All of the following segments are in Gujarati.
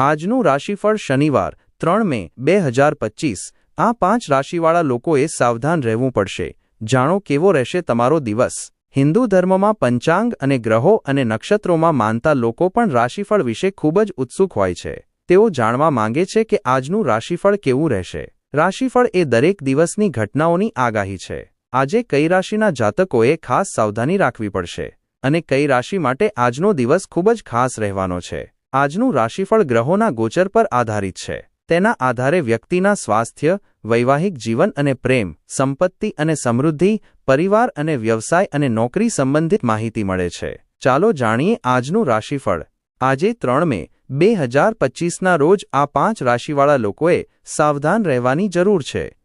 આજનું રાશિફળ શનિવાર, ત્રણ મે, બે હજાર પચીસ. આ પાંચ રાશિવાળા લોકોએ સાવધાન રહેવું પડશે. જાણો કેવો રહેશે તમારો દિવસ. હિન્દુ ધર્મમાં પંચાંગ અને ગ્રહો અને નક્ષત્રોમાં માનતા લોકો પણ રાશિફળ વિશે ખૂબ જ ઉત્સુક હોય છે. તેઓ જાણવા માંગે છે કે આજનું રાશિફળ કેવું રહેશે. રાશિફળ એ દરેક દિવસની ઘટનાઓની આગાહી છે. આજે કઈ રાશિના જાતકોએ ખાસ સાવધાની રાખવી પડશે અને કઈ રાશિ માટે આજનો દિવસ ખૂબ જ ખાસ રહેવાનો છે. આજનું રાશિફળ ગ્રહોના ગોચર પર આધારિત છે. તેના આધારે વ્યક્તિના સ્વાસ્થ્ય, વૈવાહિક જીવન અને પ્રેમ, સંપત્તિ અને સમૃદ્ધિ, પરિવાર અને વ્યવસાય અને નોકરી સંબંધિત માહિતી મળે છે. ચાલો જાણીએ આજનું રાશિફળ. આજે ત્રણ મે, બે હજાર પચીસના રોજ આ પાંચ રાશિવાળા લોકોએ સાવધાન રહેવાની જરૂર છે.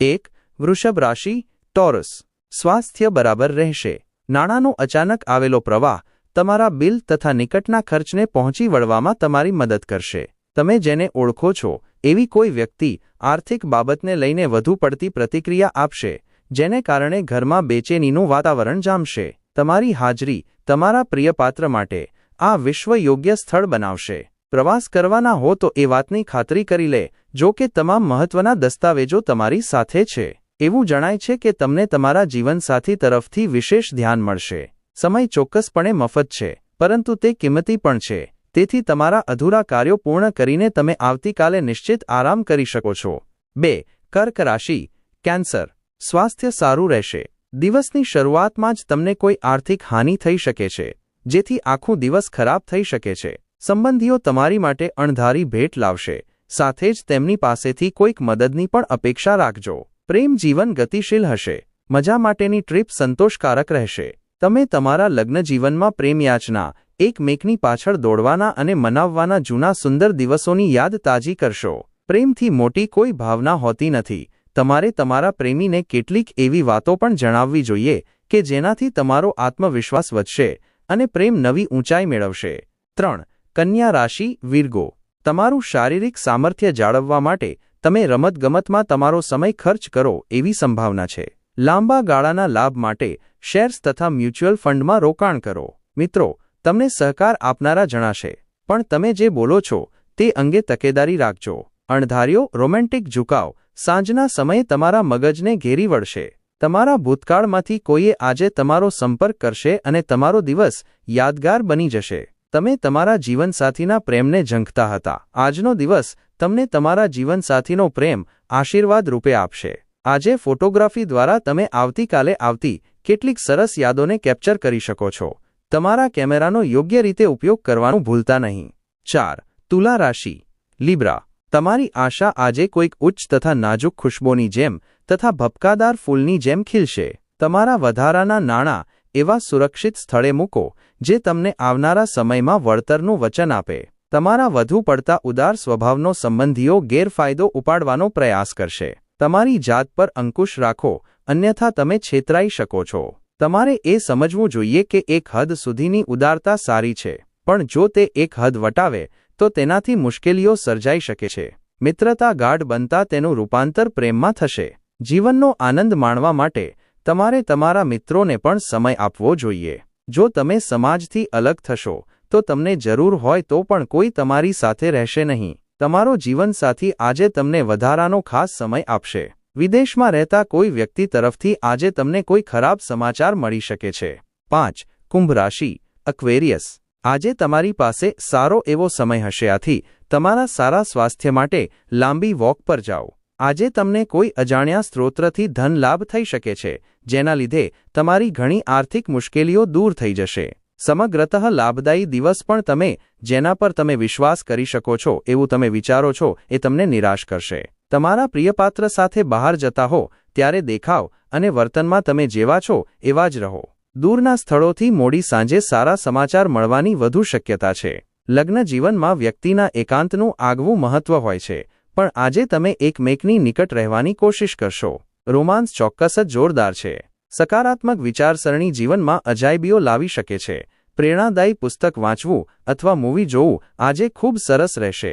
એક, વૃષભ રાશિ, ટોરસ. સ્વાસ્થ્ય બરાબર રહેશે. નાણાંનો અચાનક આવેલો પ્રવાહ તમારા બિલ તથા નિકટના ખર્ચને પહોંચી વળવામાં તમારી મદદ કરશે. તમે જેને ઓળખો છો, એવી કોઈ વ્યક્તિ આર્થિક બાબતને લઈને વધુ પડતી પ્રતિક્રિયા આપશે, જેને કારણે ઘરમાં બેચેનીનું વાતાવરણ જામશે. તમારી હાજરી તમારા પ્રિયપાત્ર માટે આ વિશ્વ યોગ્ય સ્થળ બનાવશે. પ્રવાસ કરવાના હો તો એ વાતની ખાતરી કરી લે, જો કે તમામ મહત્વના દસ્તાવેજો તમારી સાથે છે. એવું જણાય છે કે તમને તમારા જીવનસાથી તરફથી વિશેષ ધ્યાન મળશે. સમય ચોક્કસપણે મફત છે, પરંતુ તે કિંમતી પણ છે. તેથી તમારા અધૂરા કાર્યો પૂર્ણ કરીને તમે આવતીકાલે નિશ્ચિત આરામ કરી શકો છો. બે, કર્ક રાશિ, કેન્સર. સ્વાસ્થ્ય સારું રહેશે. દિવસની શરૂઆતમાં જ તમને કોઈ આર્થિક હાનિ થઈ શકે છે, જેથી આખું દિવસ ખરાબ થઈ શકે છે. સંબંધીઓ તમારી માટે અણધારી ભેટ લાવશે. સાથે જ તેમની પાસેથી કોઈક મદદની પણ અપેક્ષા રાખજો. પ્રેમ જીવન ગતિશીલ હશે. મજા માટેની ટ્રીપ સંતોષકારક રહેશે. તમે તમારા લગ્નજીવનમાં પ્રેમયાચના, એકમેકની પાછળ દોડવાના અને મનાવવાના જૂના સુંદર દિવસોની યાદ તાજી કરશો. પ્રેમથી મોટી કોઈ ભાવના હોતી નથી. તમારે તમારા પ્રેમીને કેટલીક એવી વાતો પણ જણાવવી જોઈએ કે જેનાથી તમારો આત્મવિશ્વાસ વધશે અને પ્રેમ નવી ઊંચાઈ મેળવશે. ત્રણ, કન્યા રાશિ, વિર્ગો. તમારું શારીરિક સામર્થ્ય જાળવવા માટે તમે રમતગમતમાં તમારો સમય ખર્ચ કરો એવી સંભાવના છે. લાંબા ગાળાના લાભ માટે શેર્સ તથા મ્યુચ્યુઅલ ફંડમાં રોકાણ કરો. મિત્રો, તમને સહકાર આપનારા જણાશે. પણ તમે જે બોલો છો, તે અંગે તકેદારી રાખજો. અણધાર્યો, રોમેન્ટિક ઝુકાવ સાંજના સમયે તમારા મગજને ઘેરી વળશે. તમારા ભૂતકાળમાંથી કોઈએ આજે તમારો સંપર્ક કરશે અને તમારો દિવસ યાદગાર બની જશે. તમે તમારા જીવનસાથીના પ્રેમને ઝંખતા હતા. આજનો દિવસ તમને તમારા જીવનસાથીનો પ્રેમ આશીર્વાદ રૂપે આપશે. આજે ફોટોગ્રાફી દ્વારા તમે આવતીકાલે આવતી કેટલીક સરસ યાદોને કેપ્ચર કરી શકો છો. તમારા કેમેરાનો યોગ્ય રીતે ઉપયોગ કરવાનું ભૂલતા નહીં. ચાર, તુલા રાશિ. લીબ્રા. તમારી આશા આજે કોઈક ઉચ્ચ તથા નાજુક ખુશ્બોની જેમ તથા ભપકાદાર ફૂલની જેમ ખીલશે. તમારા વધારાના નાણાં એવા સુરક્ષિત સ્થળે મૂકો જે તમને આવનારા સમયમાં વળતરનું વચન આપે. તમારા વધુ પડતા ઉદાર સ્વભાવનો સંબંધીઓ ગેરફાયદો ઉપાડવાનો પ્રયાસ કરશે. તમારી જાત પર અંકુશ રાખો, અન્યથા તમે છેતરાઈ શકો છો. તમારે એ સમજવું જોઈએ કે એક હદ સુધીની ઉદારતા સારી છે, પણ જો તે એક હદ વટાવે, તો તેનાથી મુશ્કેલીઓ સર્જાઈ શકે છે. મિત્રતા ગાઢ બનતા તેનું રૂપાંતર પ્રેમમાં થશે. જીવનનો આનંદ માણવા માટે, તમારે તમારા મિત્રોને પણ સમય આપવો જોઈએ. જો તમે સમાજથી અલગ થશો, તો તમને જરૂર હોય તો પણ કોઈ તમારી સાથે રહેશે નહીં. તમારો જીવનસાથી આજે તમને વધારાનો ખાસ સમય આપશે. વિદેશમાં રહેતા કોઈ વ્યક્તિ તરફથી આજે તમને કોઈ ખરાબ સમાચાર મળી શકે છે. પાંચ, કુંભ રાશિ અક્વેરિયસ આજે તમારી પાસે સારો એવો સમય હશે, આથી તમારા સારા સ્વાસ્થ્ય માટે લાંબી વોક પર જાઓ. આજે તમને કોઈ અજાણ્યા સ્ત્રોત્રથી ધન લાભ થઈ શકે છે, જેના લીધે તમારી ઘણી આર્થિક મુશ્કેલીઓ દૂર થઈ જશે. સમગ્રતઃ લાભદાયી દિવસ પણ તમે, જેના પર તમે વિશ્વાસ કરી શકો છો, એવું તમે વિચારો છો, એ તમને નિરાશ કરશે. તમારા પ્રિયપાત્ર સાથે બહાર જતા હો, ત્યારે દેખાવ અને વર્તનમાં તમે જેવા છો, એવા જ રહો. દૂરના સ્થળોથી મોડી સાંજે સારા સમાચાર મળવાની વધુ શક્યતા છે. લગ્ન જીવનમાં વ્યક્તિના એકાંતનું આગવું મહત્વ હોય છે, પણ આજે તમે એકમેકની નિકટ રહેવાની કોશિશ કરશો. રોમાન્સ ચોક્કસ જ જોરદાર છે. સકારાત્મક વિચારસરણી જીવનમાં અજાયબીઓ લાવી શકે છે. પ્રેરણાદાયી પુસ્તક વાંચવું અથવા મૂવી જોવું આજે ખૂબ સરસ રહેશે.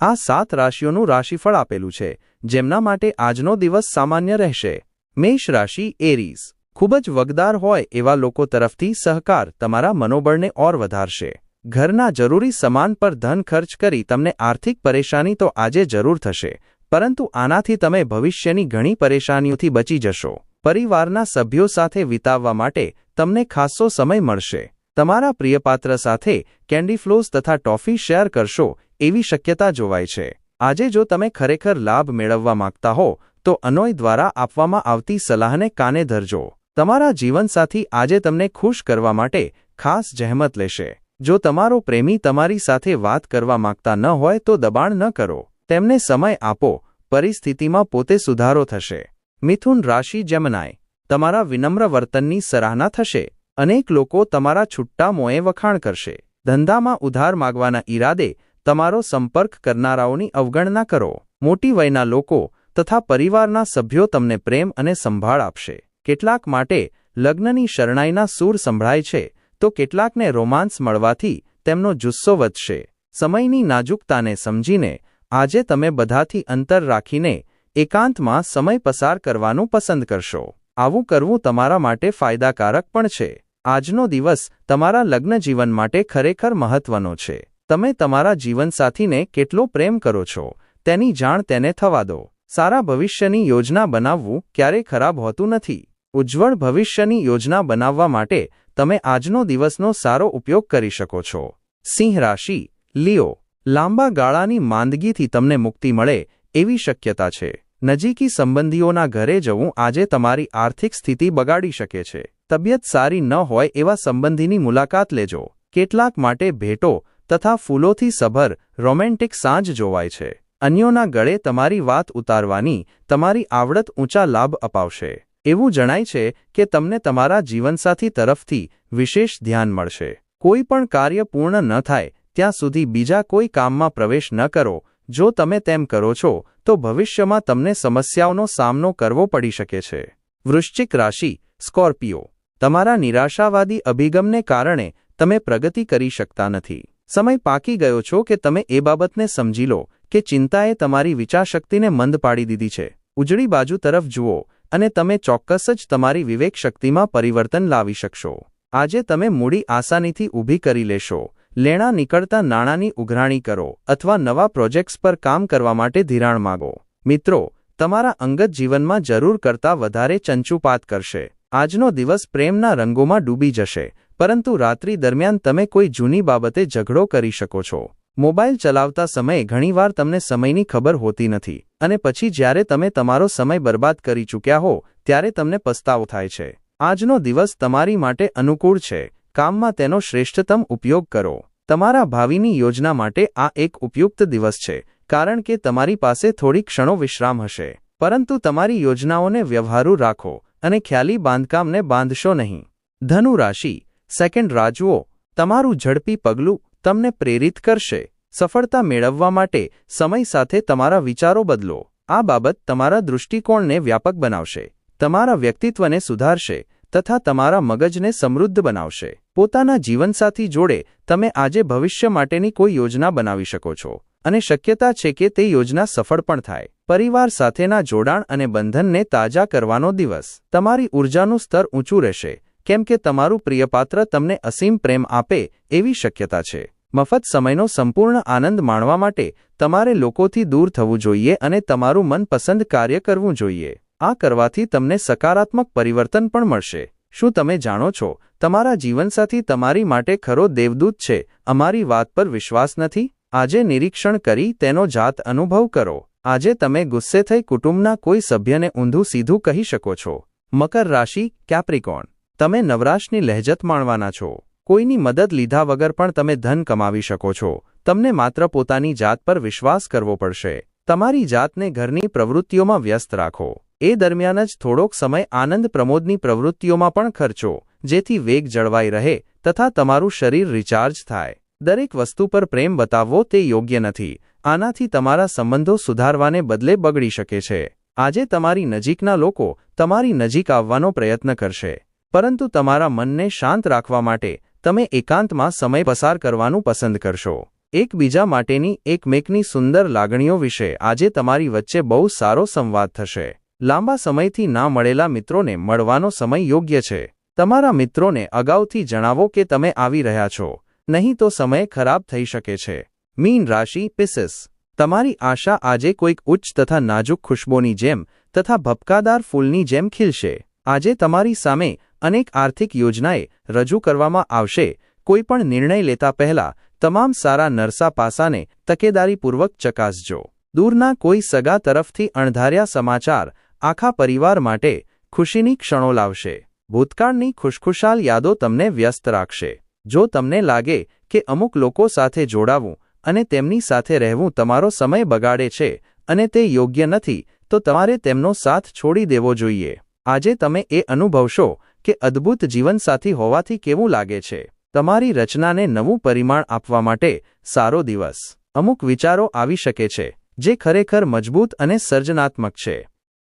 આ સાત રાશિઓનું રાશિફળ આપેલું છે, જેમના માટે આજનો દિવસ સામાન્ય રહેશે. મેષ રાશિ એરીઝ ખૂબ જ વગદાર હોય એવા લોકો તરફથી સહકાર તમારા મનોબળને ઓર વધારશે. ઘરના જરૂરી સામાન પર ધન ખર્ચ કરી તમને આર્થિક પરેશાની તો આજે જરૂર થશે, પરંતુ આનાથી તમે ભવિષ્યની ઘણી પરેશાનીઓથી બચી જશો. પરિવારના સભ્યો સાથે વિતાવવા માટે તમને ખાસ્સો સમય મળશે. તમારા પ્રિયપાત્ર સાથે કેન્ડી ફ્લોઝ તથા ટોફી શેર કરશો એવી શક્યતા જોવાય છે. આજે જો તમે ખરેખર લાભ મેળવવા માંગતા હો, તો અનોય દ્વારા આપવામાં આવતી સલાહને કાને ધરજો. તમારા જીવનસાથી આજે તમને ખુશ કરવા માટે ખાસ જહેમત લેશે. જો તમારો પ્રેમી તમારી સાથે વાત કરવા માંગતા ન હોય તો દબાણ ન કરો. તેમને સમય આપો, પરિસ્થિતિમાં પોતે સુધારો થશે. મિથુન રાશિ જમનાય. તમારા વિનમ્ર વર્તનની સરાહના થશે. અનેક લોકો તમારા છુટ્ટા મોએ વખાણ કરશે. ધંધામાં ઉધાર માગવાના ઈરાદે તમારો સંપર્ક કરનારાઓની અવગણના કરો. મોટી વયના લોકો તથા પરિવારના સભ્યો તમને પ્રેમ અને સંભાળ આપશે. કેટલાક માટે લગ્નની શરણાઈના સૂર સંભળાય છે, તો કેટલાકને રોમાન્સ મળવાથી તેમનો જુસ્સો વધશે. સમયની નાજુકતાને સમજીને આજે તમે બધાથી અંતર રાખીને એકાંતમાં સમય પસાર કરવાનું પસંદ કરશો. આવું કરવું તમારા માટે ફાયદાકારક પણ છે. આજનો દિવસ તમારા લગ્ન જીવન માટે ખરેખર મહત્વનો છે. તમે તમારા જીવનસાથીને કેટલો પ્રેમ કરો છો, તેની જાણ તેને થવા દો. સારા ભવિષ્યની યોજના બનાવવું ક્યારેય ખરાબ હોતું નથી. ઉજ્જવળ ભવિષ્યની યોજના બનાવવા માટે તમે આજનો દિવસનો સારો ઉપયોગ કરી શકો છો. સિંહ રાશિ, લિયો, લાંબા ગાળાની માંદગીથી તમને મુક્તિ મળે એવી શક્યતા છે. નજીકી સંબંધીઓના ઘરે જવું આજે તમારી આર્થિક સ્થિતિ બગાડી શકે છે. તબિયત સારી ન હોય એવા સંબંધીની મુલાકાત લેજો. કેટલાક માટે ભેટો તથા ફૂલોથી સભર રોમેન્ટિક સાંજ જોવાય છે. અન્યોના ગળે તમારી વાત ઉતારવાની તમારી આવડત ઊંચા લાભ અપાવશે. એવું જણાય છે કે તમને તમારા જીવનસાથી તરફથી વિશેષ ધ્યાન મળશે. કોઈ પણ કાર્ય પૂર્ણ ન થાય, ત્યાં સુધી બીજા કોઈ કામમાં પ્રવેશ ન કરો. જો તમે તેમ કરો છો તો ભવિષ્યમાં તમને સમસ્યાઓનો સામનો કરવો પડી શકે છે. વૃશ્ચિક રાશિ, સ્કોર્પિયો. તમારા નિરાશાવાદી અભિગમને કારણે તમે પ્રગતિ કરી શકતા નથી. સમય પાકી ગયો છો કે તમે એ બાબતને સમજી લો કે ચિંતાએ તમારી વિચારશક્તિને મંદ પાડી દીધી છે. ઉજળી બાજુ તરફ જુઓ અને તમે ચોક્કસ જ તમારી વિવેક શક્તિમાં પરિવર્તન લાવી શકશો. આજે તમે મૂડી આસાનીથી ઊભી કરી લેશો. લેણા નીકળતા નાણાંની ઉઘરાણી કરો અથવા નવા પ્રોજેક્ટ્સ પર કામ કરવા માટે ધિરાણ માગો. મિત્રો, તમારા અંગત જીવનમાં જરૂર કરતાં વધારે ચંચુપાત કરશે. આજનો દિવસ પ્રેમના રંગોમાં ડૂબી જશે, પરંતુ રાત્રિ દરમિયાન તમે કોઈ જૂની બાબતે ઝઘડો કરી શકો છો. મોબાઈલ ચલાવતા સમયે ઘણીવાર તમને સમયની ખબર હોતી નથી, અને પછી જ્યારે તમે તમારો સમય બરબાદ કરી ચૂક્યા હો, ત્યારે તમને પસ્તાવો થાય છે. આજનો દિવસ તમારી માટે અનુકૂળ છે. કામમાં તેનો શ્રેષ્ઠતમ ઉપયોગ કરો. તમારા ભાવિની યોજના માટે આ એક ઉપયુક્ત દિવસ છે, કારણ કે તમારી પાસે થોડી ક્ષણો વિશ્રામ હશે. પરંતુ તમારી યોજનાઓને વ્યવહારુ રાખો અને ખ્યાલી બાંધકામને બાંધશો નહીં. ધનુ રાશિ સેકન્ડ રાજુઓ, તમારું ઝડપી પગલું તમને પ્રેરિત કરશે. સફળતા મેળવવા માટે સમય સાથે તમારા વિચારો બદલો. આ બાબત તમારા દૃષ્ટિકોણને વ્યાપક બનાવશે. તમારા વ્યક્તિત્વને સુધારશે. તથા તમારા મગજને સમૃદ્ધ બનાવશે. પોતાના જીવનસાથી જોડે તમે આજે ભવિષ્ય માટેની કોઈ યોજના બનાવી શકો છો. અને શક્યતા છે કે તે યોજના સફળ પણ થાય. પરિવાર સાથેના જોડાણ અને બંધનને તાજા કરવાનો દિવસ. તમારી ઊર્જાનું સ્તર ઊંચું રહેશે. કેમ કે તમારું પ્રિયપાત્ર તમને અસીમ પ્રેમ આપે એવી શક્યતા છે. મફત સમયનો સંપૂર્ણ આનંદ માણવા માટે તમારે લોકોથી દૂર થવું જોઈએ અને તમારું મનપસંદ કાર્ય કરવું જોઈએ. આ કરવાથી તમને સકારાત્મક પરિવર્તન પણ મળશે. શું તમે જાણો છો, તમારા જીવનસાથી તમારી માટે ખરો દેવદૂત છે? અમારી વાત પર વિશ્વાસ નથી? આજે નિરીક્ષણ કરી તેનો જાત અનુભવ કરો. આજે તમે ગુસ્સે થઈ કુટુંબના કોઈ સભ્યને ઊંધું સીધું કહી શકો છો. મકર રાશિ, કેપ્રિકોન. તમે નવરાશની લહેજત માણવાના છો. કોઈની મદદ લીધા વગર પણ તમે ધન કમાવી શકો છો. તમને માત્ર પોતાની જાત પર વિશ્વાસ કરવો પડશે. તમારી જાતને ઘરની પ્રવૃત્તિઓમાં વ્યસ્ત રાખો. એ દરમિયાન જ થોડોક સમય આનંદ પ્રમોદની પ્રવૃત્તિઓમાં પણ ખર્ચો, જેથી વેગ જળવાઈ રહે, તથા તમારું શરીર રિચાર્જ થાય. દરેક વસ્તુ પર પ્રેમ બતાવવો તે યોગ્ય નથી. આનાથી તમારા સંબંધો સુધારવાને બદલે બગડી શકે છે. આજે તમારી નજીકના લોકો તમારી નજીક આવવાનો પ્રયત્ન કરશે. પરંતુ તમારા મનને શાંત રાખવા માટે તમે એકાંતમાં સમય પસાર કરવાનું પસંદ કરશો. એકબીજા માટેની એકમેકની સુંદર લાગણીઓ વિશે આજે તમારી વચ્ચે બહુ સારો સંવાદ થશે. લાંબા સમયથી ના મળેલા મિત્રોને મળવાનો સમય યોગ્ય છે. તમારા મિત્રોને અગાઉથી જણાવો કે તમે આવી રહ્યા છો. નહીં તો સમય ખરાબ થઈ શકે છે. મીન રાશિ પિસિસ તમારી આશા આજે કોઈક ઉચ્ચ તથા નાજુક ખુશ્બોની જેમ તથા ભપકાદાર ફૂલની જેમ ખીલશે. આજે તમારી સામે અનેક આર્થિક યોજનાએ રજૂ કરવામાં આવશે. કોઈપણ નિર્ણય લેતા પહેલા તમામ સારા નરસા પાસાને તકેદારીપૂર્વક ચકાસજો. દૂરના કોઈ સગા તરફથી અણધાર્યા સમાચાર આખા પરિવાર માટે ખુશીની ક્ષણો લાવશે. ભૂતકાળની ખુશખુશાલ યાદો તમને વ્યસ્ત રાખશે. જો તમને લાગે કે અમુક લોકો સાથે જોડાવું અને તેમની સાથે રહેવું તમારો સમય બગાડે છે અને તે યોગ્ય નથી, તો તમારે તેમનો સાથ છોડી દેવો જોઈએ. આજે તમે એ અનુભવશો કે અદ્ભુત જીવનસાથી હોવાથી કેવું લાગે છે. તમારી રચનાને નવું પરિમાણ આપવા માટે સારો દિવસ. અમુક વિચારો આવી શકે છે, જે ખરેખર મજબૂત અને સર્જનાત્મક છે.